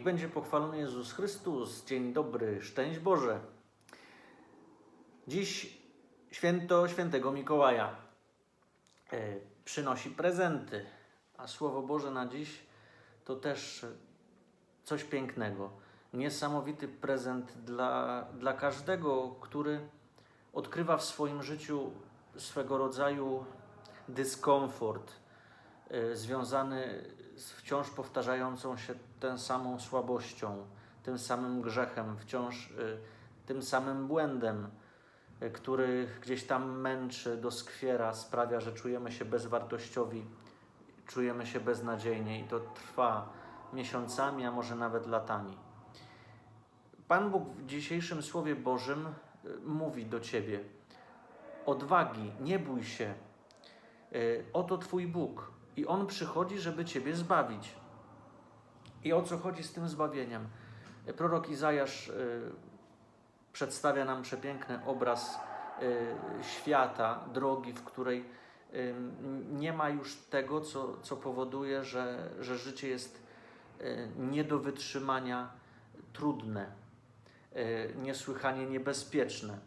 Niech będzie pochwalony Jezus Chrystus. Dzień dobry, szczęść Boże. Dziś święto świętego Mikołaja. E, przynosi prezenty, a Słowo Boże na dziś to też coś pięknego. Niesamowity prezent dla, dla każdego, który odkrywa w swoim życiu swego rodzaju dyskomfort związany z wciąż powtarzającą się tę samą słabością, tym samym grzechem, wciąż y, tym samym błędem, y, który gdzieś tam męczy, doskwiera, sprawia, że czujemy się bezwartościowi, czujemy się beznadziejnie i to trwa miesiącami, a może nawet latami. Pan Bóg w dzisiejszym Słowie Bożym y, mówi do Ciebie: Odwagi, nie bój się. Y, Oto Twój Bóg i On przychodzi, żeby Ciebie zbawić. I o co chodzi z tym zbawieniem? Prorok Izajasz y, przedstawia nam przepiękny obraz y, świata, drogi, w której y, nie ma już tego, co, co powoduje, że, że życie jest nie do wytrzymania trudne, niesłychanie niebezpieczne.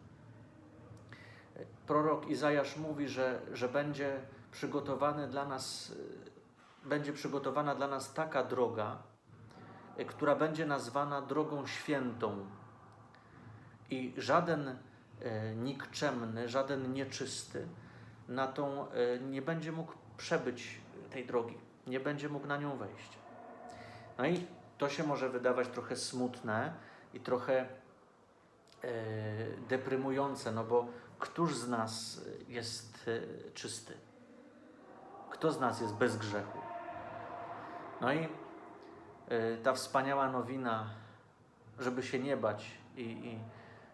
Prorok Izajasz mówi, że, że będzie przygotowany dla nas, y, będzie przygotowana dla nas taka droga, y, która będzie nazwana drogą świętą. I żaden y, nikczemny, żaden nieczysty na tą nie będzie mógł przebyć tej drogi, nie będzie mógł na nią wejść. No i to się może wydawać trochę smutne i trochę deprymujące, no bo któż z nas jest czysty? Kto z nas jest bez grzechu? No i e, ta wspaniała nowina, żeby się nie bać i, i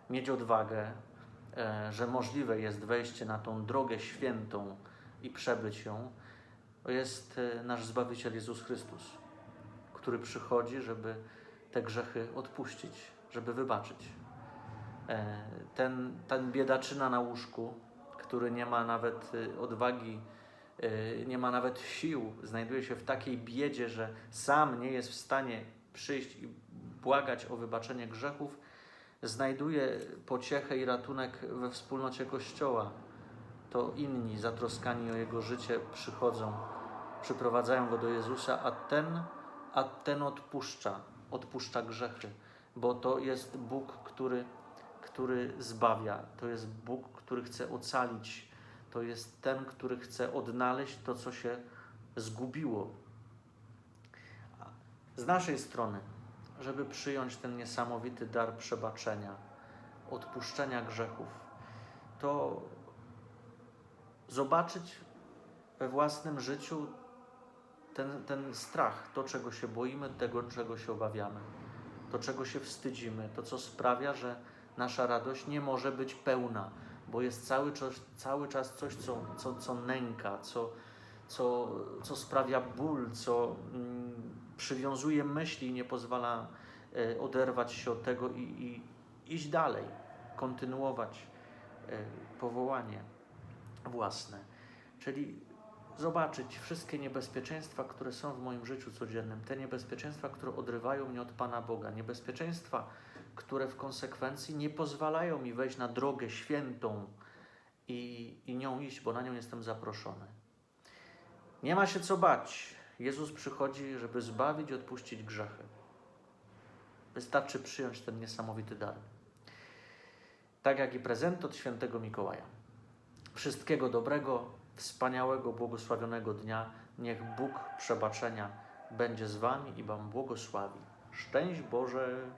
mieć odwagę, e, że możliwe jest wejście na tą drogę świętą i przebyć ją, jest e, nasz Zbawiciel Jezus Chrystus który przychodzi, żeby te grzechy odpuścić, żeby wybaczyć. E, Ten, ten biedaczyna na łóżku, który nie ma nawet y, odwagi, y, nie ma nawet sił, znajduje się w takiej biedzie, że sam nie jest w stanie przyjść i błagać o wybaczenie grzechów, znajduje pociechę i ratunek we wspólnocie Kościoła. To inni zatroskani o jego życie przychodzą, przyprowadzają go do Jezusa, a ten a ten odpuszcza, odpuszcza grzechy, bo to jest Bóg, który, który zbawia, to jest Bóg, który chce ocalić, to jest ten, który chce odnaleźć to, co się zgubiło. Z naszej strony, żeby przyjąć ten niesamowity dar przebaczenia, odpuszczenia grzechów, to zobaczyć we własnym życiu ten, ten strach, to czego się boimy, tego czego się obawiamy, to czego się wstydzimy, to co sprawia, że nasza radość nie może być pełna, bo jest cały czas, cały czas coś, co, co, co nęka, co, co, co sprawia ból, co mm, przywiązuje myśli i nie pozwala e, oderwać się od tego i, i iść dalej, kontynuować e, powołanie własne. Czyli zobaczyć wszystkie niebezpieczeństwa, które są w moim życiu codziennym, te niebezpieczeństwa, które odrywają mnie od Pana Boga, niebezpieczeństwa, które w konsekwencji nie pozwalają mi wejść na drogę świętą i, i nią iść, bo na nią jestem zaproszony. Nie ma się co bać. Jezus przychodzi, żeby zbawić i odpuścić grzechy. Wystarczy przyjąć ten niesamowity dar. Tak jak i prezent od świętego Mikołaja. Wszystkiego dobrego, wspaniałego, błogosławionego dnia. Niech Bóg przebaczenia będzie z Wami i Wam błogosławi. Szczęść Boże!